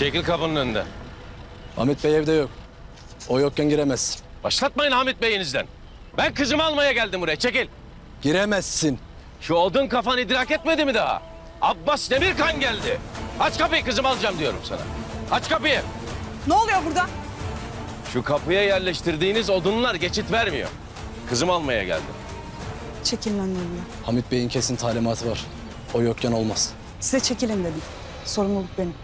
Çekil kapının önünden. Ahmet Bey evde yok. O yokken giremezsin. Başlatmayın Hamit Bey'inizden. Ben kızımı almaya geldim buraya. Çekil. Giremezsin. Şu odun kafan idrak etmedi mi daha? Abbas Demirkan geldi. Aç kapıyı kızımı alacağım diyorum sana. Aç kapıyı. Ne oluyor burada? Şu kapıya yerleştirdiğiniz odunlar geçit vermiyor. Kızımı almaya geldim. Çekilin önlerine. Hamit Bey'in kesin talimatı var. O yokken olmaz. Size çekilin dedim. Sorumluluk benim.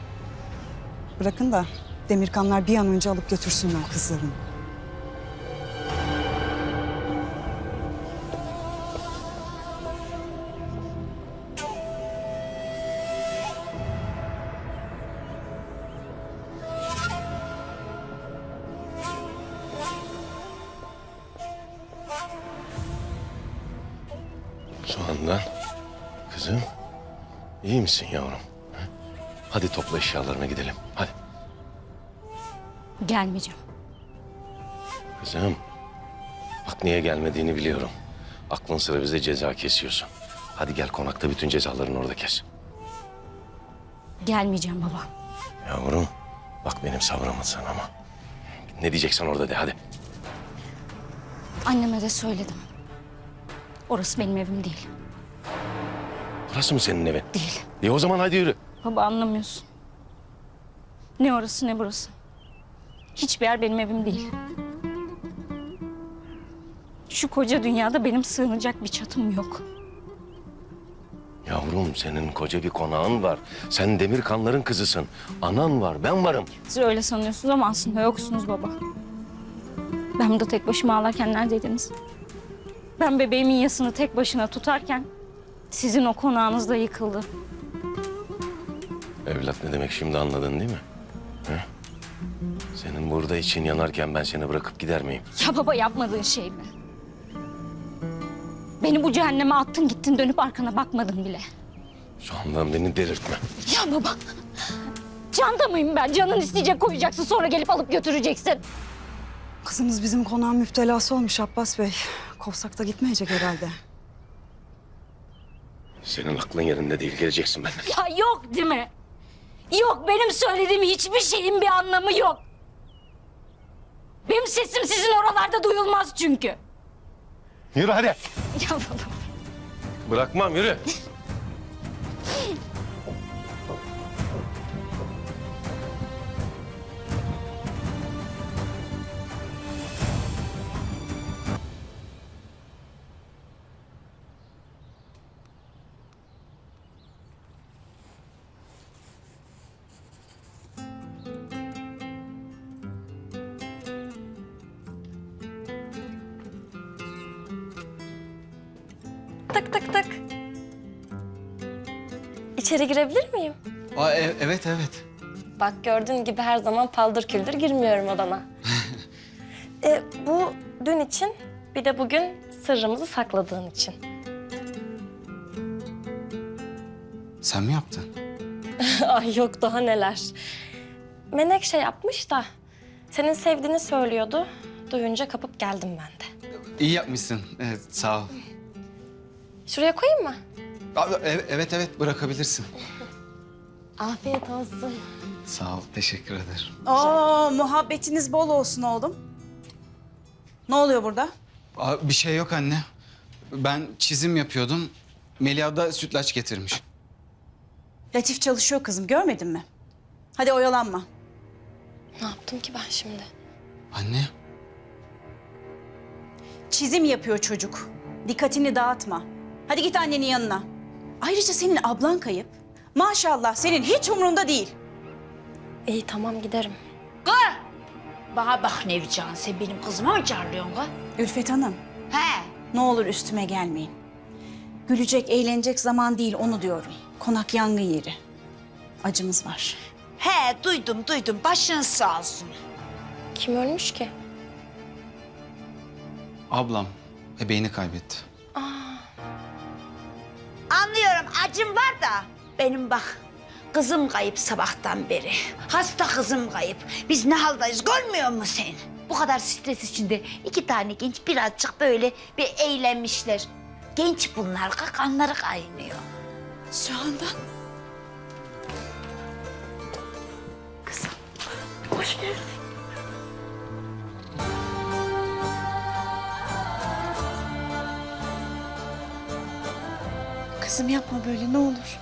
Bırakın da Demirkanlar bir an önce alıp götürsünler kızlarını. Soğandan. Kızım. iyi misin yavrum? Ha? Hadi topla eşyalarını gidelim. Gelmeyeceğim. Kızım. Bak niye gelmediğini biliyorum. Aklın sıra bize ceza kesiyorsun. Hadi gel konakta bütün cezalarını orada kes. Gelmeyeceğim baba. Yavrum. Bak benim sabrımı sen ama. Ne diyeceksen orada de hadi. Anneme de söyledim. Orası benim evim değil. Burası mı senin evin? Değil. İyi o zaman hadi yürü. Baba anlamıyorsun. Ne orası ne burası. Hiçbir yer benim evim değil. Şu koca dünyada benim sığınacak bir çatım yok. Yavrum senin koca bir konağın var. Sen demir kanların kızısın. Anan var, ben varım. Siz öyle sanıyorsunuz ama aslında yoksunuz baba. Ben burada tek başıma ağlarken neredeydiniz? Ben bebeğimin yasını tek başına tutarken sizin o konağınız da yıkıldı. Evlat ne demek şimdi anladın değil mi? He? Senin burada için yanarken ben seni bırakıp gider miyim? Ya baba yapmadığın şey mi? Beni bu cehenneme attın gittin dönüp arkana bakmadın bile. Şu andan beni delirtme. Ya baba. Canda mıyım ben? Canın isteyecek koyacaksın sonra gelip alıp götüreceksin. Kızınız bizim konağın müptelası olmuş Abbas Bey. Kovsak da gitmeyecek herhalde. Senin aklın yerinde değil, geleceksin benden. Ya yok değil mi? Yok benim söylediğim hiçbir şeyin bir anlamı yok. Benim sesim sizin oralarda duyulmaz çünkü. Yürü hadi. Ya baba. Bırakmam, yürü. Tık tık tık. İçeri girebilir miyim? Aa, e- evet evet. Bak gördüğün gibi her zaman paldır küldür girmiyorum odana. e, bu dün için bir de bugün sırrımızı sakladığın için. Sen mi yaptın? Ay yok daha neler. Menekşe yapmış da senin sevdiğini söylüyordu. Duyunca kapıp geldim ben de. İyi yapmışsın. Evet, sağ ol. Şuraya koyayım mı? Aa, e- evet evet bırakabilirsin. Afiyet olsun. Sağ ol, teşekkür ederim. Oo, muhabbetiniz bol olsun oğlum. Ne oluyor burada? Aa, bir şey yok anne. Ben çizim yapıyordum. Melia da sütlaç getirmiş. Latif çalışıyor kızım, görmedin mi? Hadi oyalanma. Ne yaptım ki ben şimdi? Anne, Çizim yapıyor çocuk. Dikkatini dağıtma. Hadi git annenin yanına. Ayrıca senin ablan kayıp. Maşallah senin hiç umrunda değil. İyi tamam giderim. Bana bak Nevcan, sen benim kızıma mı çağırıyorsun ha? Ülfet Hanım, He, ne olur üstüme gelmeyin. Gülecek, eğlenecek zaman değil onu diyorum. Konak yangın yeri. Acımız var. he duydum duydum, başın sağ olsun. Kim ölmüş ki? ablam bebeğini kaybetti. Acım var da benim bak kızım kayıp sabahtan beri. Hasta kızım kayıp. Biz ne haldayız görmüyor musun sen? Bu kadar stres içinde iki tane genç birazcık böyle bir eğlenmişler. Genç bunlar, kanları kaynıyor. Sühan'dan. hoş geldin. Kızım yapma böyle ne olur.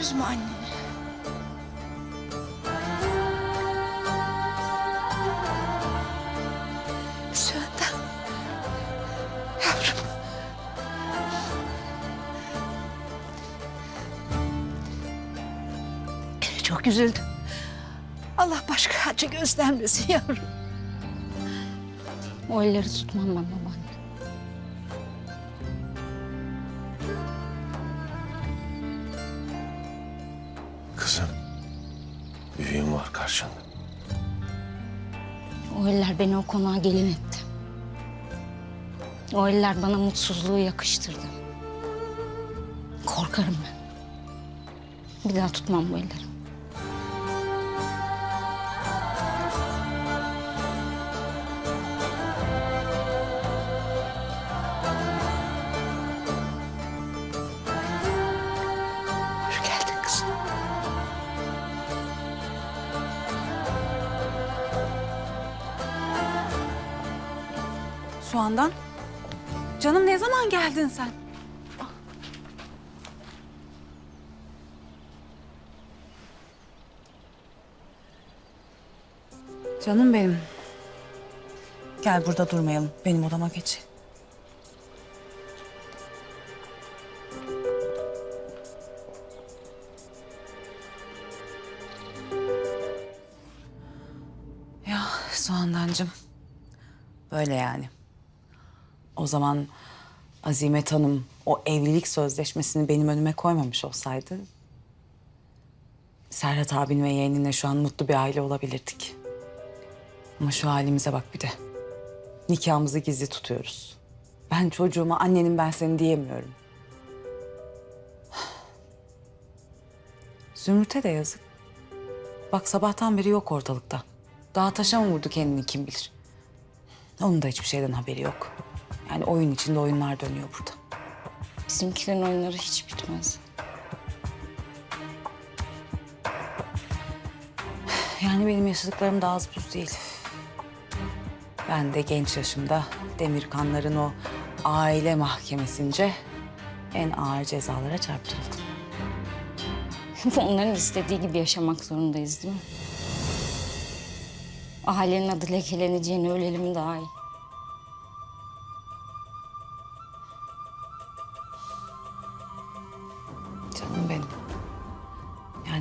Üzme anneni. Süheyda. Yavrum. Çok üzüldüm. Allah başka acı göstermesin yavrum. O elleri tutmam ben Karşında. O eller beni o konağa gelin etti. O eller bana mutsuzluğu yakıştırdı. Korkarım ben. Bir daha tutmam bu elleri. Soğandan. Canım ne zaman geldin sen? Canım benim. Gel burada durmayalım. Benim odama geç. Ya Soğandancığım. Böyle yani. O zaman Azimet Hanım o evlilik sözleşmesini benim önüme koymamış olsaydı... Serhat abin ve yeğeninle şu an mutlu bir aile olabilirdik. Ama şu halimize bak bir de. Nikahımızı gizli tutuyoruz. Ben çocuğuma annenin ben seni diyemiyorum. Zümrüt'e de yazık. Bak sabahtan beri yok ortalıkta. Daha taşa mı vurdu kendini kim bilir. Onun da hiçbir şeyden haberi yok. Yani oyun içinde oyunlar dönüyor burada. Bizimkilerin oyunları hiç bitmez. Yani benim yaşadıklarım da az buz değil. Ben de genç yaşımda Demirkanların o aile mahkemesince en ağır cezalara çarptırıldım. Onların istediği gibi yaşamak zorundayız değil mi? Ailenin adı lekeleneceğini ölelim daha iyi.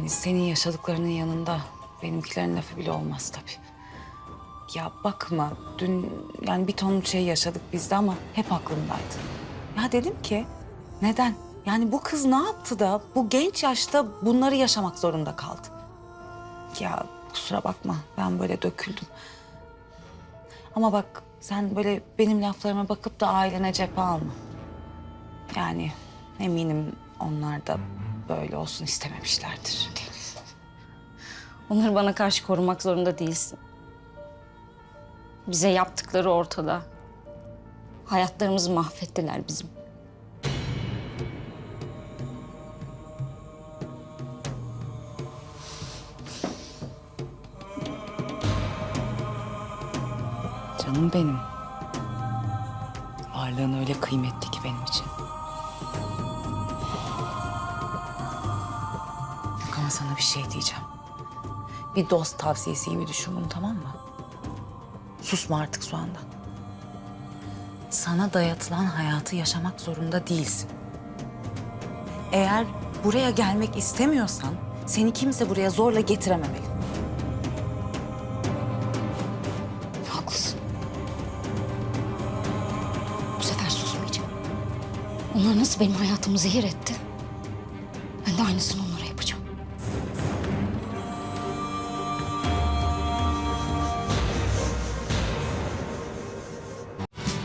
Senin yaşadıklarının yanında benimkilerin lafı bile olmaz tabii. Ya bakma dün yani bir ton şey yaşadık biz de ama hep aklımdaydı. Ya dedim ki neden? Yani bu kız ne yaptı da bu genç yaşta bunları yaşamak zorunda kaldı? Ya kusura bakma ben böyle döküldüm. Ama bak sen böyle benim laflarıma bakıp da ailene cephe alma. Yani eminim onlar da böyle olsun istememişlerdir. Onları bana karşı korumak zorunda değilsin. Bize yaptıkları ortada. Hayatlarımızı mahvettiler bizim. Canım benim. Varlığın öyle kıymetli ki benim için. Bir şey diyeceğim. Bir dost tavsiyesi gibi düşün bunu tamam mı? Susma artık şu anda. Sana dayatılan hayatı yaşamak zorunda değilsin. Eğer buraya gelmek istemiyorsan seni kimse buraya zorla getirememeli. Haklısın. Bu sefer susmayacağım. Onlar nasıl benim hayatımı zehir etti? Ben de aynısını